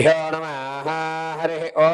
श्रीगुरुभ्यो नमः हरिः ॐ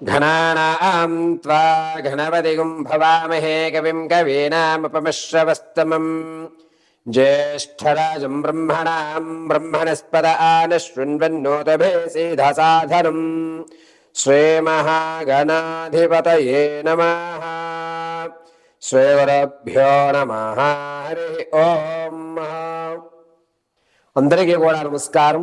घनानां त्वा घनपतिगुं भवामहे कविं कवीनामुपमश्रवस्तमम् ज्येष्ठराजं ब्रह्मणां ब्रह्मणस्पद आनशृण्वन्नोतभेसीधसाधनम् श्रीमहागणाधिपतये नमः श्रीगुरुभ्यो नमः हरिः ॐ అందరికీ కూడా నమస్కారం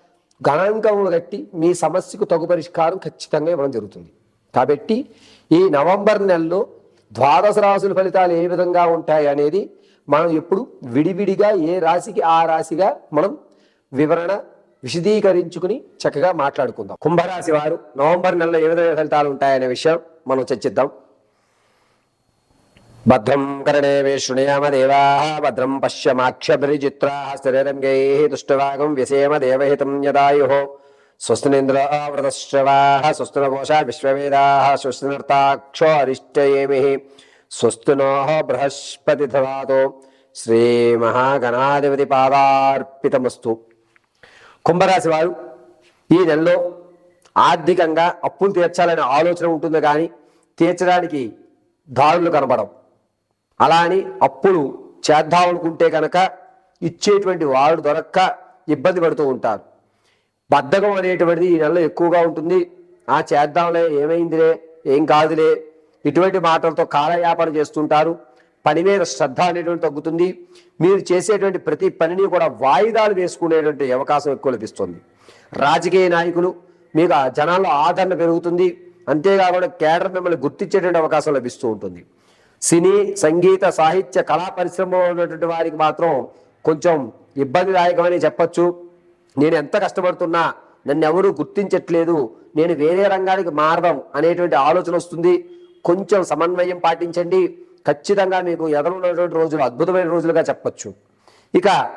గణాంకములు కట్టి మీ సమస్యకు తగు పరిష్కారం ఖచ్చితంగా ఇవ్వడం జరుగుతుంది. కాబట్టి ఈ నవంబర్ నెలలో ద్వాదశ రాశుల ఫలితాలు ఏ విధంగా ఉంటాయి అనేది మనం ఎప్పుడు విడివిడిగా ఏ రాశికి ఆ రాశిగా మనం వివరణ విశదీకరించుకుని చక్కగా మాట్లాడుకుందాం. కుంభరాశి వారు నవంబర్ నెలలో ఏ విధంగా ఫలితాలు ఉంటాయనే విషయం మనం చర్చిద్దాం. భద్రం కరణే వేషుణయామ దేవా భద్రం పశ్యమాక్షభిజిత్రా స్థిరరంగై దుష్టవాగం వ్యసేమ దేవహితం యదాయు. స్వస్తినింద్ర వృతశ్రవా స్వస్తినకోశ విశ్వవేదా స్వస్తినర్తాక్షో అరిష్టయేమి. స్వస్తినో బృహస్పతి శ్రీమహాగణాధిపతి పాదార్పితమస్తు. కుంభరాశి వారు ఈ నెలలో ఆర్థికంగా అప్పులు తీర్చాలనే ఆలోచన ఉంటుంది కానీ తీర్చడానికి దారులు కనబడం అలా అని అప్పులు చేద్దామనుకుంటే కనుక ఇచ్చేటువంటి వాడు దొరక్క ఇబ్బంది పడుతూ ఉంటారు. బద్ధకం అనేటువంటిది ఈ నెలలో ఎక్కువగా ఉంటుంది. ఆ చేద్దాంలే ఏమైందిలే ఏం కాదులే ఇటువంటి మాటలతో కాలయాపన చేస్తుంటారు. పని మీద శ్రద్ధ అనేటువంటి తగ్గుతుంది. మీరు చేసేటువంటి ప్రతి పనిని కూడా వాయిదాలు వేసుకునేటువంటి అవకాశం ఎక్కువ లభిస్తుంది. రాజకీయ నాయకులు మీకు జనాల్లో ఆదరణ పెరుగుతుంది. అంతేకాకుండా కేడర్ మిమ్మల్ని గుర్తించేటువంటి అవకాశం లభిస్తూ ఉంటుంది. సినీ సంగీత సాహిత్య కళా పరిశ్రమలో ఉన్నటువంటి వారికి మాత్రం కొంచెం ఇబ్బందిదాయకమని చెప్పచ్చు. నేను ఎంత కష్టపడుతున్నా నన్ను ఎవరూ గుర్తించట్లేదు. నేను వేరే రంగానికి మారడం అనేటువంటి ఆలోచన వస్తుంది. కొంచెం సమన్వయం పాటించండి. ఖచ్చితంగా మీకు ఎదలున్నటువంటి రోజులు అద్భుతమైన రోజులుగా చెప్పచ్చు. ఇక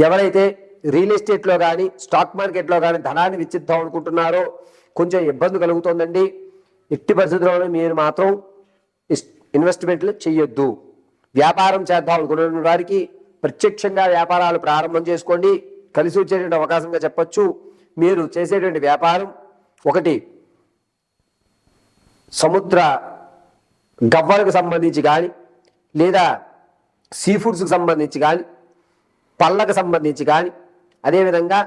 ఎవరైతే రియల్ ఎస్టేట్లో కానీ స్టాక్ మార్కెట్లో కానీ ధనాన్ని విచ్చిద్దాం అనుకుంటున్నారో కొంచెం ఇబ్బంది కలుగుతోందండి. ఎట్టి పరిస్థితుల్లోనే మీరు మాత్రం ఇస్- ఇన్వెస్ట్మెంట్లు చేయొద్దు వ్యాపారం చేద్దాం అనుకున్న వారికి ప్రత్యక్షంగా వ్యాపారాలు ప్రారంభం చేసుకోండి. కలిసి వచ్చేటువంటి అవకాశంగా చెప్పచ్చు. మీరు చేసేటువంటి వ్యాపారం ఒకటి సముద్ర గవ్వలకు సంబంధించి కానీ లేదా సీ ఫుడ్స్కి సంబంధించి కానీ పళ్ళకు సంబంధించి కానీ అదేవిధంగా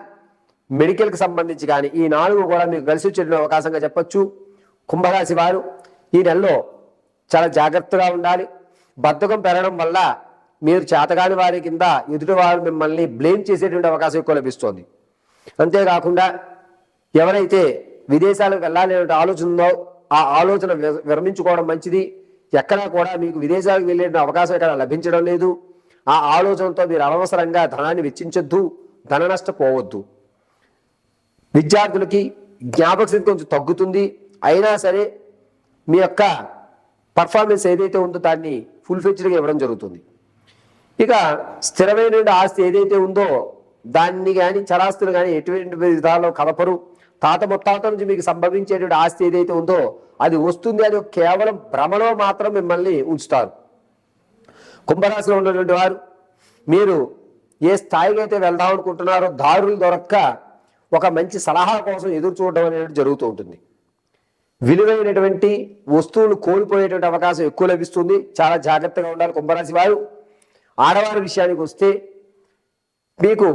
మెడికల్కి సంబంధించి కానీ ఈ నాలుగు కూడా మీకు కలిసి వచ్చేటువంటి అవకాశంగా చెప్పచ్చు. కుంభరాశి వారు ఈ నెలలో చాలా జాగ్రత్తగా ఉండాలి. బద్ధకం పెరగడం వల్ల మీరు చేతగాని వారి కింద ఎదుటివారు మిమ్మల్ని బ్లేమ్ చేసేటువంటి అవకాశం ఎక్కువ లభిస్తుంది. అంతేకాకుండా ఎవరైతే విదేశాలకు వెళ్ళాలి అనే ఆలోచన ఉందో ఆ ఆలోచన విర- విరమించుకోవడం మంచిది. ఎక్కడా కూడా మీకు విదేశాలకు వెళ్ళే అవకాశం ఇక్కడ లభించడం లేదు. ఆ ఆలోచనతో మీరు అనవసరంగా ధనాన్ని వెచ్చించొద్దు ధన నష్టపోవద్దు విద్యార్థులకి జ్ఞాపక శక్తి కొంచెం తగ్గుతుంది. అయినా సరే మీ యొక్క పర్ఫార్మెన్స్ ఏదైతే ఉందో దాన్ని ఫుల్ ఫెచ్డ్గా ఇవ్వడం జరుగుతుంది. ఇక స్థిరమైన ఆస్తి ఏదైతే ఉందో దాన్ని కానీ చరాస్తులు కానీ ఎటువంటి విధాలో కలపరు. తాత ముత్తాత నుంచి మీకు సంభవించేటువంటి ఆస్తి ఏదైతే ఉందో అది వస్తుంది అది కేవలం భ్రమలో మాత్రం మిమ్మల్ని ఉంచుతారు. కుంభరాశిలో ఉన్నటువంటి వారు మీరు ఏ స్థాయికి అయితే వెళ్దాం అనుకుంటున్నారో దారులు దొరక్క ఒక మంచి సలహా కోసం ఎదురు చూడడం అనేది జరుగుతూ ఉంటుంది. విలువైనటువంటి వస్తువులు కోల్పోయేటువంటి అవకాశం ఎక్కువ లభిస్తుంది. చాలా జాగ్రత్తగా ఉండాలి కుంభరాశి వారు. ఆడవారి విషయానికి వస్తే మీకు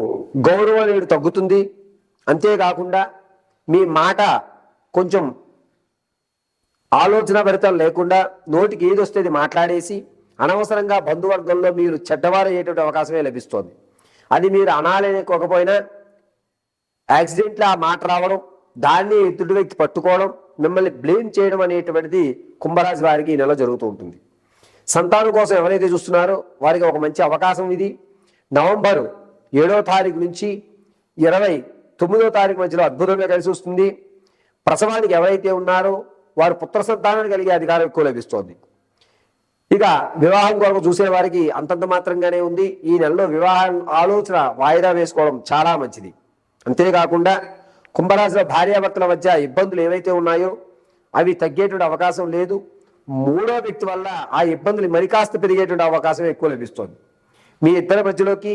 గౌరవం అనేది తగ్గుతుంది. అంతేకాకుండా మీ మాట కొంచెం ఆలోచన భరితం లేకుండా నోటికి ఏది వస్తే అది మాట్లాడేసి అనవసరంగా బంధువర్గంలో మీరు చెడ్డవారయ్యేటువంటి అవకాశమే లభిస్తోంది. అది మీరు అనాలనుకోకపోయినా యాక్సిడెంట్లో ఆ మాట రావడం దాన్ని ఎదుటి వ్యక్తి పట్టుకోవడం మిమ్మల్ని బ్లేమ్ చేయడం అనేటువంటిది కుంభరాశి వారికి ఈ నెల జరుగుతూ ఉంటుంది. సంతానం కోసం ఎవరైతే చూస్తున్నారో వారికి ఒక మంచి అవకాశం ఇది. నవంబరు ఏడో తారీఖు నుంచి ఇరవై తొమ్మిదో తారీఖు మధ్యలో అద్భుతంగా కలిసి వస్తుంది. ప్రసవానికి ఎవరైతే ఉన్నారో వారు పుత్ర సంతానాన్ని కలిగే అధికారం ఎక్కువ లభిస్తోంది. ఇక వివాహం కొరకు చూసే వారికి అంతంత మాత్రంగానే ఉంది. ఈ నెలలో వివాహం ఆలోచన వాయిదా వేసుకోవడం చాలా మంచిది. అంతేకాకుండా కుంభరాశిలో భార్యాభర్తల మధ్య ఇబ్బందులు ఏవైతే ఉన్నాయో అవి తగ్గేటువంటి అవకాశం లేదు. మూడో వ్యక్తి వల్ల ఆ ఇబ్బందులు మరి కాస్త పెరిగేటువంటి అవకాశం ఎక్కువ లభిస్తుంది. మీ ఇద్దరి మధ్యలోకి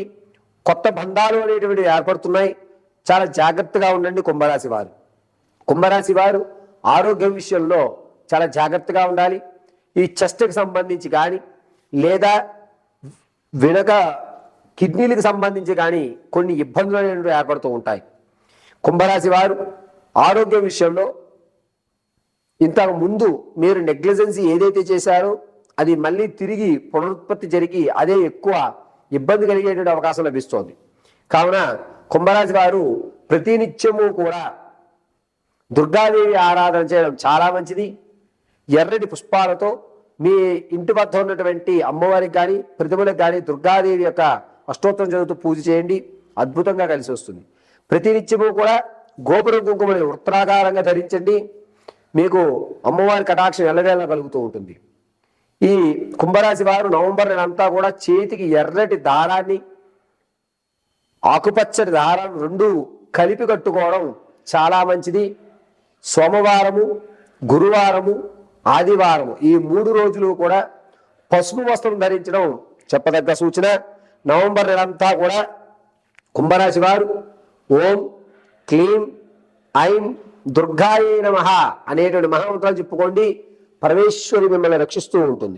కొత్త బంధాలు అనేటువంటివి ఏర్పడుతున్నాయి. చాలా జాగ్రత్తగా ఉండండి కుంభరాశి వారు. కుంభరాశి వారు ఆరోగ్యం విషయంలో చాలా జాగ్రత్తగా ఉండాలి. ఈ చెస్ట్కి సంబంధించి కానీ లేదా వెనక కిడ్నీలకు సంబంధించి కానీ కొన్ని ఇబ్బందులు అనేవి ఏర్పడుతూ ఉంటాయి. కుంభరాశి వారు ఆరోగ్యం విషయంలో ఇంతకు ముందు మీరు నెగ్లిజెన్సీ ఏదైతే చేశారో అది మళ్ళీ తిరిగి పునరుత్పత్తి జరిగి అదే ఎక్కువ ఇబ్బంది కలిగేటువంటి అవకాశం లభిస్తోంది. కావున కుంభరాశి వారు ప్రతినిత్యము కూడా దుర్గాదేవి ఆరాధన చేయడం చాలా మంచిది. ఎర్రటి పుష్పాలతో మీ ఇంటి వద్ద ఉన్నటువంటి అమ్మవారికి కానీ ప్రతిమలకు కానీ దుర్గాదేవి యొక్క అష్టోత్తరం చదువుతూ పూజ చేయండి. అద్భుతంగా కలిసి వస్తుంది. ప్రతినిత్యము కూడా గోపురం కుంకుమని వృత్తాకారంగా ధరించండి. మీకు అమ్మవారి కటాక్షం ఎల్లవేళ కలుగుతూ ఉంటుంది. ఈ కుంభరాశి వారు నవంబర్ నెలంతా కూడా చేతికి ఎర్రటి దారాన్ని ఆకుపచ్చటి దారాన్ని రెండు కలిపి కట్టుకోవడం చాలా మంచిది. సోమవారము గురువారము ఆదివారము ఈ మూడు రోజులు కూడా పసుపు వస్త్రం ధరించడం చెప్పదగ్గ సూచన. నవంబర్ నెలంతా కూడా కుంభరాశి వారు ఓం క్లీం ఐం దుర్గాయ నమ అనేటువంటి మహామంత్రాలు చెప్పుకోండి పరమేశ్వరి మిమ్మల్ని రక్షిస్తూ ఉంటుంది.